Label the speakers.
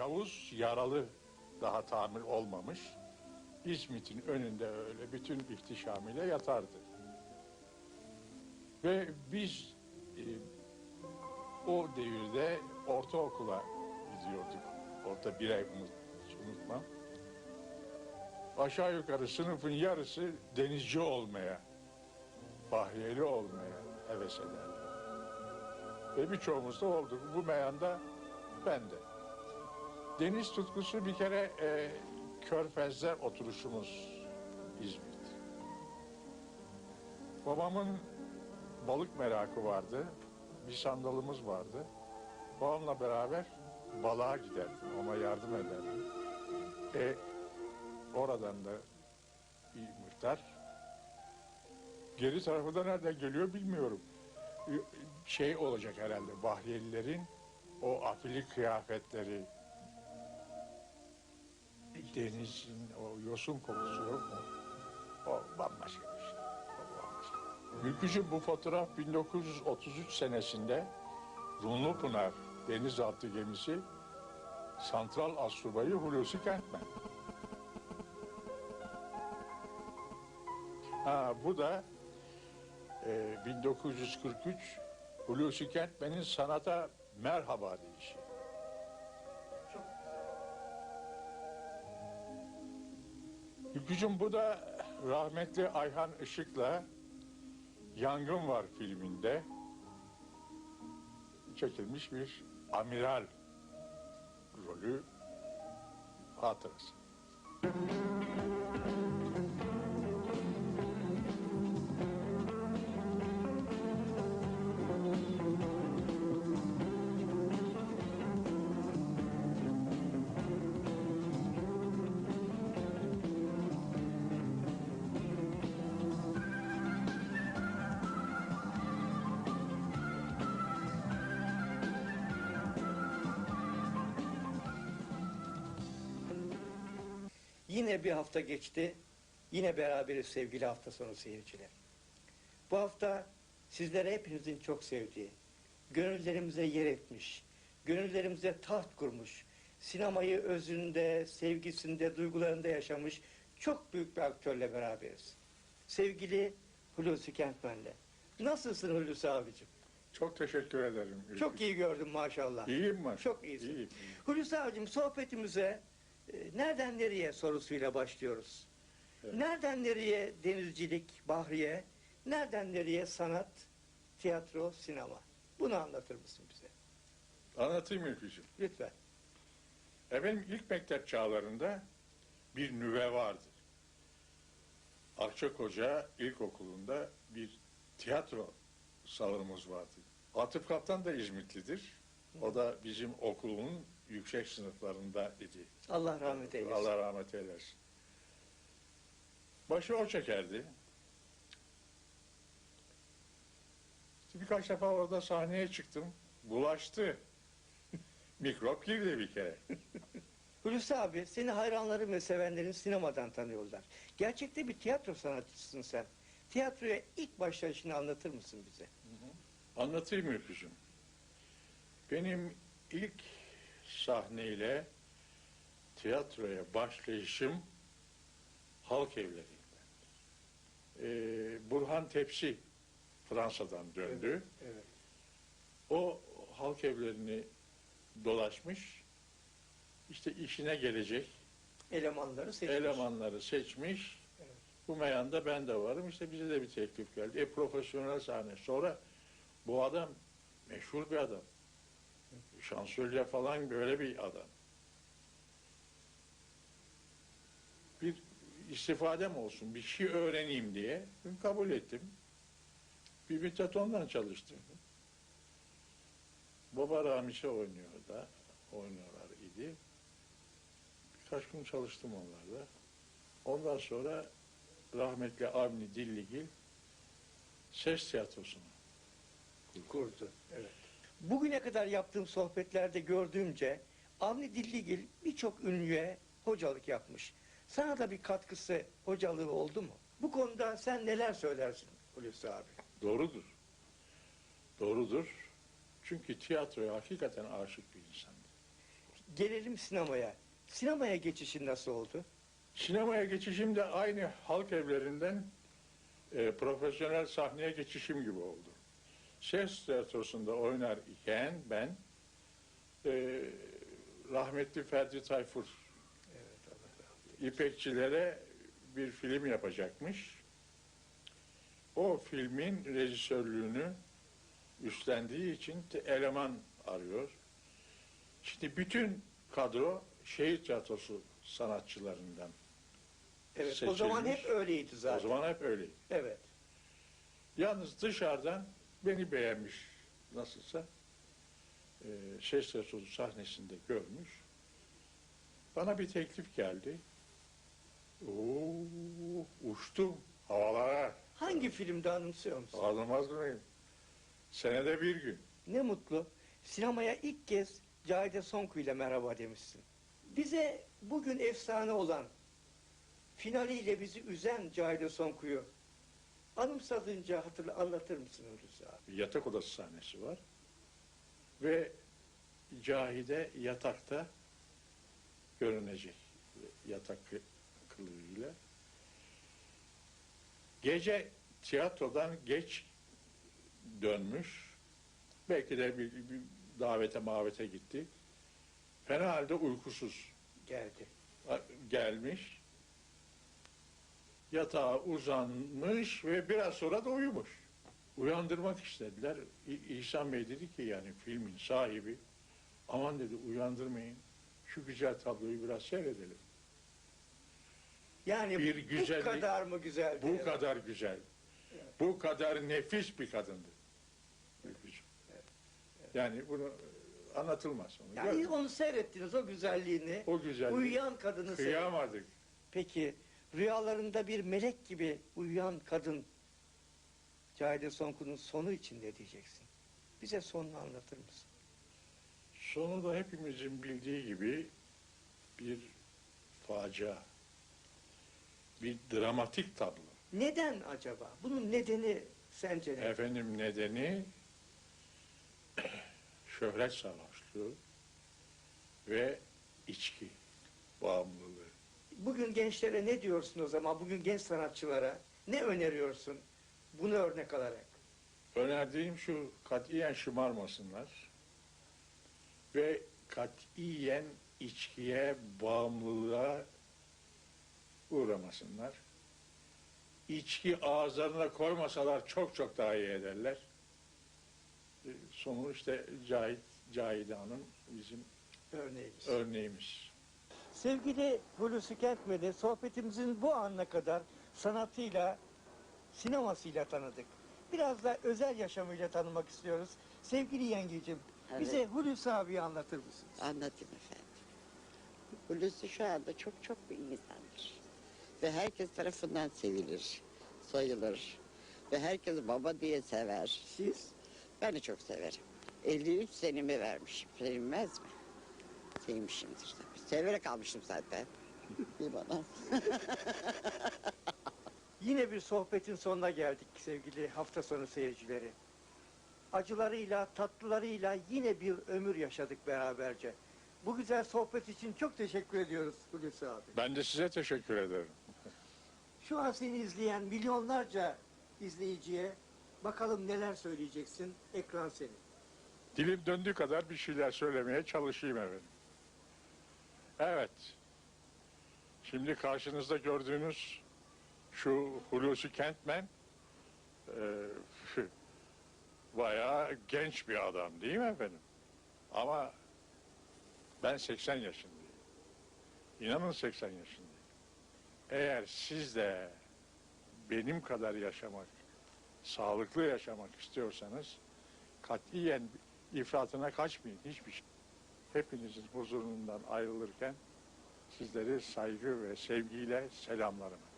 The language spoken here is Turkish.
Speaker 1: Yavuz yaralı daha tamir olmamış. İzmit'in önünde öyle bütün ihtişamıyla yatardı. Ve biz e, o devirde ortaokula gidiyorduk. Orta bir ay unutmam. Aşağı yukarı sınıfın yarısı denizci olmaya, bahriyeli olmaya heves ederdi. Ve birçoğumuz da olduk. Bu meyanda ben de. Deniz tutkusu bir kere e, körfezler oturuşumuz İzmit. Babamın balık merakı vardı. Bir sandalımız vardı. Babamla beraber balığa giderdim. Ona yardım ederdim. E, oradan da bir miktar. Geri tarafı da nereden geliyor bilmiyorum. Şey olacak herhalde Bahriyelilerin o afili kıyafetleri, denizin o yosun kokusu yok mu? O bambaşka bir şey. O. Mülkücü bu fotoğraf 1933 senesinde Runlupınar denizaltı gemisi Santral Asubayı Hulusi Kentmen. Ha, bu da e, 1943 Hulusi Kentmen'in sanata merhaba deyişi. Ülkücüm bu da rahmetli Ayhan Işık'la Yangın Var filminde çekilmiş bir amiral rolü hatırası.
Speaker 2: Yine bir hafta geçti. Yine beraberiz sevgili hafta sonu seyirciler. Bu hafta sizlere hepinizin çok sevdiği, gönüllerimize yer etmiş, gönüllerimize taht kurmuş, sinemayı özünde, sevgisinde, duygularında yaşamış çok büyük bir aktörle beraberiz. Sevgili Hulusi Kentmen'le. Nasılsın Hulusi abicim?
Speaker 1: Çok teşekkür ederim.
Speaker 2: Çok iyi gördüm maşallah.
Speaker 1: İyiyim maşallah.
Speaker 2: Çok iyisin.
Speaker 1: İyiyim.
Speaker 2: Hulusi abicim sohbetimize nereden nereye sorusuyla başlıyoruz.
Speaker 1: Evet.
Speaker 2: Nereden nereye denizcilik, bahriye, nereden nereye sanat, tiyatro, sinema. Bunu anlatır mısın bize?
Speaker 1: Anlatayım Ülkücüğüm.
Speaker 2: Lütfen.
Speaker 1: Efendim ilk mektep çağlarında bir nüve vardı. Akçakoca İlkokulu'nda bir tiyatro salonumuz vardı. Atıf Kaptan da İzmitlidir. O da bizim okulun yüksek sınıflarında idi.
Speaker 2: Allah rahmet eylesin.
Speaker 1: Allah rahmet eylesin. Başı o çekerdi. Birkaç defa orada sahneye çıktım. Bulaştı. Mikrop girdi bir kere.
Speaker 2: Hulusi abi seni hayranların ve sevenlerin sinemadan tanıyorlar. Gerçekte bir tiyatro sanatçısın sen. Tiyatroya ilk başlayışını anlatır mısın bize?
Speaker 1: Anlatayım Ülkücüğüm. Benim ilk sahneyle tiyatroya başlayışım halk evleriydi. Ee, Burhan Tepsi Fransa'dan döndü.
Speaker 2: Evet.
Speaker 1: O halk evlerini dolaşmış. İşte işine gelecek
Speaker 2: Elemanları seçmiş.
Speaker 1: elemanları seçmiş.
Speaker 2: Evet.
Speaker 1: Bu meyanda ben de varım. İşte bize de bir teklif geldi. E profesyonel sahne. Sonra bu adam meşhur bir adam. Şansölye falan böyle bir adam. Bir istifadem olsun, bir şey öğreneyim diye kabul ettim. Bir müddet ondan çalıştım. Baba Ramiş'e oynuyor da, oynuyorlar idi. Birkaç gün çalıştım onlarla. Ondan sonra rahmetli Avni Dilligil ses tiyatrosunu
Speaker 2: kurdu. Evet. Bugüne kadar yaptığım sohbetlerde gördüğümce Avni Dilligil birçok ünlüye hocalık yapmış. Sana da bir katkısı, hocalığı oldu mu? Bu konuda sen neler söylersin Hulusi abi?
Speaker 1: Doğrudur. Doğrudur. Çünkü tiyatroya hakikaten aşık bir insandı.
Speaker 2: Gelelim sinemaya. Sinemaya geçişin nasıl oldu?
Speaker 1: Sinemaya geçişim de aynı halk evlerinden e, profesyonel sahneye geçişim gibi oldu. Ses tiyatrosunda oynar iken ben e, rahmetli Ferdi Tayfur İpekçilere bir film yapacakmış. O filmin rejisörlüğünü üstlendiği için eleman arıyor. Şimdi bütün kadro şehir tiyatrosu sanatçılarından.
Speaker 2: Evet, o zaman
Speaker 1: Seçilmiş.
Speaker 2: hep öyleydi zaten.
Speaker 1: O zaman hep öyle.
Speaker 2: Evet.
Speaker 1: Yalnız dışarıdan beni beğenmiş nasılsa. Ee, ses tiyatrosu sahnesinde görmüş. Bana bir teklif geldi. Oo, uçtum havalara.
Speaker 2: Hangi filmde anımsıyor musun?
Speaker 1: Ağlamaz mıyım? Senede bir gün.
Speaker 2: Ne mutlu. Sinemaya ilk kez Cahide Sonku ile merhaba demişsin. Bize bugün efsane olan, finaliyle bizi üzen Cahide Sonku'yu anımsadınca hatırla, anlatır mısın Hulusi abi?
Speaker 1: Bir yatak odası sahnesi var. Ve Cahide yatakta görünecek. Yatak kı- kılığıyla. Gece tiyatrodan geç dönmüş. Belki de bir, bir davete mavete gitti. Fena halde uykusuz
Speaker 2: Geldi.
Speaker 1: gelmiş. Yatağa uzanmış ve biraz sonra da uyumuş. Uyandırmak istediler. İ- İhsan Bey dedi ki yani filmin sahibi aman dedi uyandırmayın. Şu güzel tabloyu biraz seyredelim.
Speaker 2: Yani
Speaker 1: Bir
Speaker 2: bu
Speaker 1: güzellik-
Speaker 2: kadar mı güzeldi?
Speaker 1: Bu kadar güzel. Bu kadar nefis bir kadındı. Yani bunu anlatılmaz. Onu
Speaker 2: Yani onu seyrettiniz o güzelliğini.
Speaker 1: o güzel.
Speaker 2: Uyuyan kadını seyrettiniz.
Speaker 1: Kıyamadık.
Speaker 2: Peki rüyalarında bir melek gibi uyuyan kadın Cahide Sonku'nun sonu için ne diyeceksin? Bize sonunu anlatır mısın?
Speaker 1: Sonu da hepimizin bildiği gibi bir facia. Bir dramatik tablo.
Speaker 2: Neden acaba? Bunun nedeni sence ne?
Speaker 1: Efendim nedeni şöhret sarhoşluğu ve içki bağımlılığı.
Speaker 2: Bugün gençlere ne diyorsun o zaman? Bugün genç sanatçılara ne öneriyorsun? Bunu örnek alarak.
Speaker 1: Önerdiğim şu katiyen şımarmasınlar ve katiyen içkiye bağımlılığa uğramasınlar. İçki ağızlarına koymasalar çok çok daha iyi ederler. E, Sonu işte Cahit, Cahide Hanım bizim
Speaker 2: Örneğimiz.
Speaker 1: örneğimiz.
Speaker 2: Sevgili Hulusi Kentmen'i sohbetimizin bu anına kadar sanatıyla, sinemasıyla tanıdık. Biraz da özel yaşamıyla tanımak istiyoruz. Sevgili yengecim,
Speaker 3: Evet.
Speaker 2: bize Hulusi abiyi anlatır mısınız?
Speaker 3: Anlatayım efendim. Hulusi şu anda çok çok bir insandır. Ve herkes tarafından sevilir, sayılır. Ve herkes baba diye sever.
Speaker 2: Siz?
Speaker 3: Ben de çok severim. 53 senemi vermişim. Sevinmez mi? Sevmişimdir tabii. Severek almışım zaten. bir bana.
Speaker 2: Yine bir sohbetin sonuna geldik sevgili hafta sonu seyircileri. Acılarıyla, tatlılarıyla yine bir ömür yaşadık beraberce. Bu güzel sohbet için çok teşekkür ediyoruz Hulusi abi.
Speaker 1: Ben de size teşekkür ederim.
Speaker 2: Şu an seni izleyen milyonlarca izleyiciye bakalım neler söyleyeceksin. Ekran senin.
Speaker 1: Dilim döndüğü kadar bir şeyler söylemeye çalışayım efendim. Evet. Şimdi karşınızda gördüğünüz şu Hulusi Kentmen e, bayağı genç bir adam değil mi efendim? Ama ben 80 yaşındayım. İnanın 80 yaşındayım. Eğer siz de benim kadar yaşamak, sağlıklı yaşamak istiyorsanız katiyen ifratına kaçmayın hiçbir şey. Hepinizin huzurundan ayrılırken sizleri saygı ve sevgiyle selamlarım.